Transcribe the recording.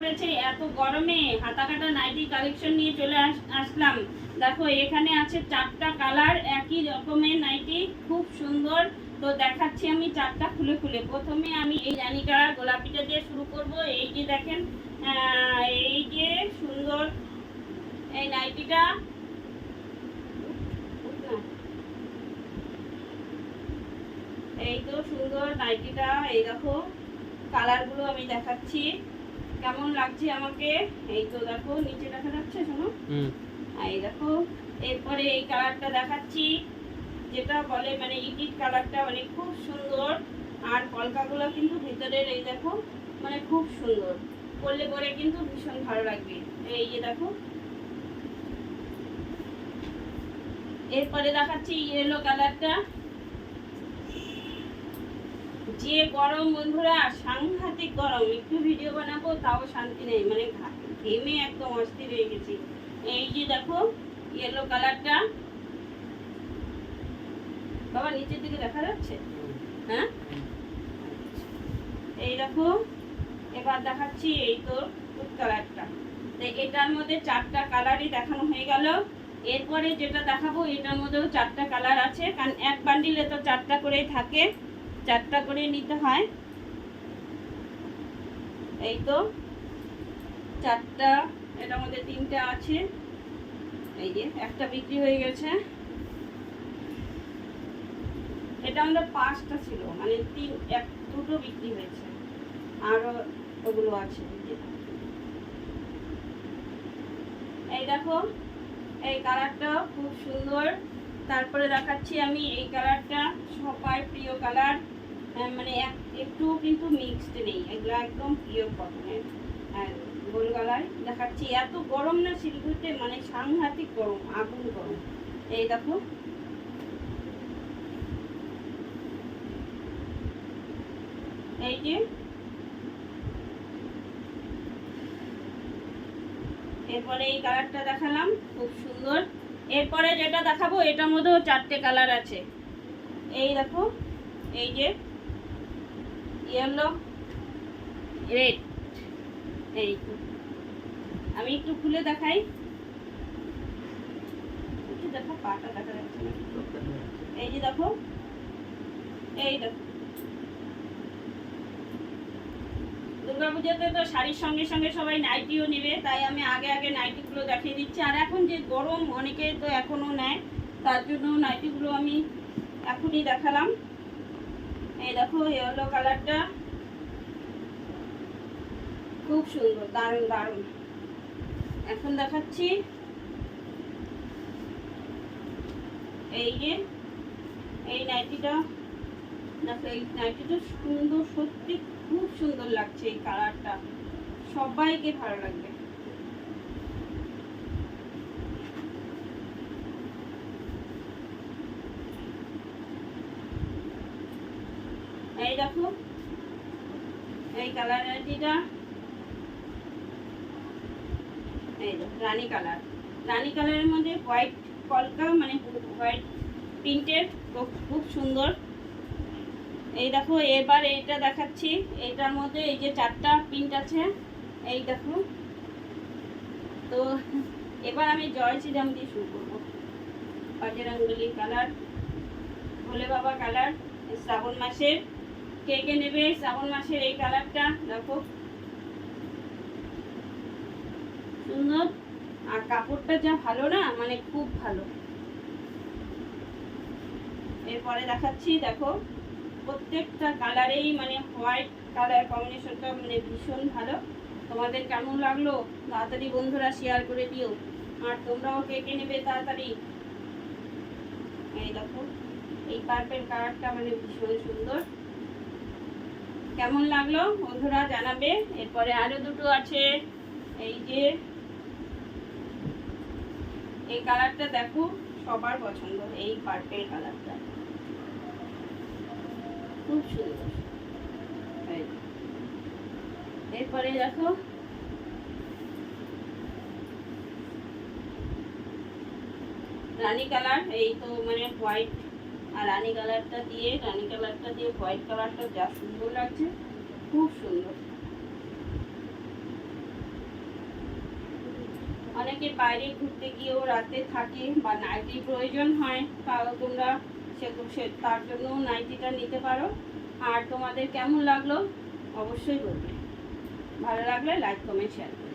এত গরমে হাতা কাটা নাইটি কালেকশন নিয়ে চলে আস- আসলাম। দেখো, এখানে আছে চারটা কালার একই রকমের নাইটি খুব সুন্দর। তো দেখাচ্ছি আমি চারটা খুলে খুলে। প্রথমে আমি এই রানী গোলাপিটা দিয়ে শুরু করব। এই যে দেখেন এই যে সুন্দর এই নাইটিটা এই তো সুন্দর নাইটিটা এই দেখো কালারগুলো আমি দেখাচ্ছি। কেমন লাগছে আমাকে? এই তো দেখো নিচে দেখা যাচ্ছে শোনো। এই দেখো এরপরে এই কালারটা দেখাচ্ছি যেটা বলে মানে ইটিট কালারটা মানে খুব সুন্দর। আর কলকাগুলো কিন্তু ভিতরের এই দেখো মানে খুব সুন্দর। পরলে পরে কিন্তু ভীষণ ভালো লাগবে। এই যে দেখো। এরপরে দেখাচ্ছি ইয়েলো কালারটা যে গরম, বন্ধুরা, সাংঘাতিক গরম। একটু ভিডিও বানাবো, তাও শান্তি নেই। মানে ঘেমে একদম অস্থির হয়ে গেছি। এই যে দেখো ইয়েলো কালারটা বাবা, নিচের দিকে দেখা যাচ্ছে? হ্যাঁ? এই দেখো, এবার দেখাচ্ছি এই তো ফুড কালারটা তো এটার মধ্যে চারটা কালারই দেখানো হয়ে গেল। এরপরে যেটা দেখাবো, এটার মধ্যেও চারটা কালার আছে। কারণ এক বান্ডিলে তো চারটা করেই থাকে। চারটা করে নিতে হয়। এই তো, চারটা এটার মধ্যে তিনটা আছে। এই যে, একটা বিক্রি হয়ে গেছে। এটা আমাদের পাঁচটা ছিল মানে তিন, এক, দুটো বিক্রি হয়েছে। আরও ওগুলো আছে। এই দেখো, এই কালারটা খুব সুন্দর। তারপরে দেখাচ্ছি আমি এই কালারটা সবার প্রিয় কালার। মানে এক, একটু কিন্তু মিক্সড নেই। এগুলো একদম পিওর কটনের আর গোল গলায় দেখাচ্ছি, এত গরম না শিলিগুড়িতে মানে সাংঘাতিক গরম, আগুন গরম। এই দেখো। এই যে, এরপরে এই কালারটা দেখালাম, খুব সুন্দর। এরপরে যেটা দেখাবো, এটার মধ্যেও চারটে কালার আছে। এই দেখো, এই যে ইয়েলো রেড এই। আমি একটু খুলে দেখাই। দেখো, পাটা দেখা যাচ্ছে। এই যে দেখো, এই দেখো। দুর্গাপূজাতে তো শাড়ির সঙ্গে সঙ্গে সবাই নাইটিও নেবে, তাই আমি আগে আগে নাইটিগুলো দেখিয়ে দিচ্ছি। আর এখন যে গরম, অনেকে তো এখনও নেয়, তার জন্য নাইটিগুলো আমি এখনই দেখালাম। এই দেখো ইয়েলো কালারটা খুব সুন্দর, দারুণ দারুণ। এখন দেখাচ্ছি এই যে, এই নাইটিটা, দেখো, এই নাইটিটা সুন্দর, সত্যি খুব সুন্দর লাগছে এই কালারটা সবাইকে ভালো লাগবে। এই দেখো। এই কালার নাইটিটা এই রানী কালার রানী কালারের মধ্যে হোয়াইট কলকা মানে হোয়াইট প্রিন্টের খুব খুব সুন্দর। এই দেখো, এবার এইটা দেখাচ্ছি। এইটার মধ্যে এই যে চারটা প্রিন্ট আছে। এই দেখো। তো এবার আমি জয় শ্রীরাম দিয়ে শুরু করব। বাজেরাঙ্গলি কালার ভোলে বাবা কালার শ্রাবণ মাসের। কে কে নেবে? শ্রাবণ মাসের এই কালারটা দেখো। সুন্দর। আর কাপড়টা যা ভালো না মানে খুব ভালো। এরপরে দেখাচ্ছি, দেখো, প্রত্যেকটা কালারেই মানে হোয়াইট কালার কম্বিনেশনটা মানে ভীষণ ভালো। তোমাদের কেমন লাগল? তাড়াতাড়ি বন্ধুরা শেয়ার করে দিও। আর তোমরাও কে কে নেবে তাড়াতাড়ি? এই দেখো, এই পার্পেল কালারটা মানে ভীষণ সুন্দর। কেমন লাগল বন্ধুরা জানাবে? এরপরে আরও দুটো আছে। এই যে, এই কালারটা দেখো, সবার পছন্দ, এই পার্পেল কালারটা। খুব সুন্দর। এরপরে দেখো, রানী কালার, এই তো মানে হোয়াইট আর রানি কালারটা দিয়ে, রানি কালারটা দিয়ে, হোয়াইট কালারটা যা সুন্দর লাগছে, খুব সুন্দর। অনেকে বাইরে ঘুরতে গিয়েও রাতে থাকে বা নাইটি প্রয়োজন হয়, তাও তোমরা সে তার জন্য নাইটিটা নিতে পারো। আর তোমাদের কেমন লাগল? অবশ্যই বলবে। ভালো লাগলে লাইক কমেন্ট শেয়ার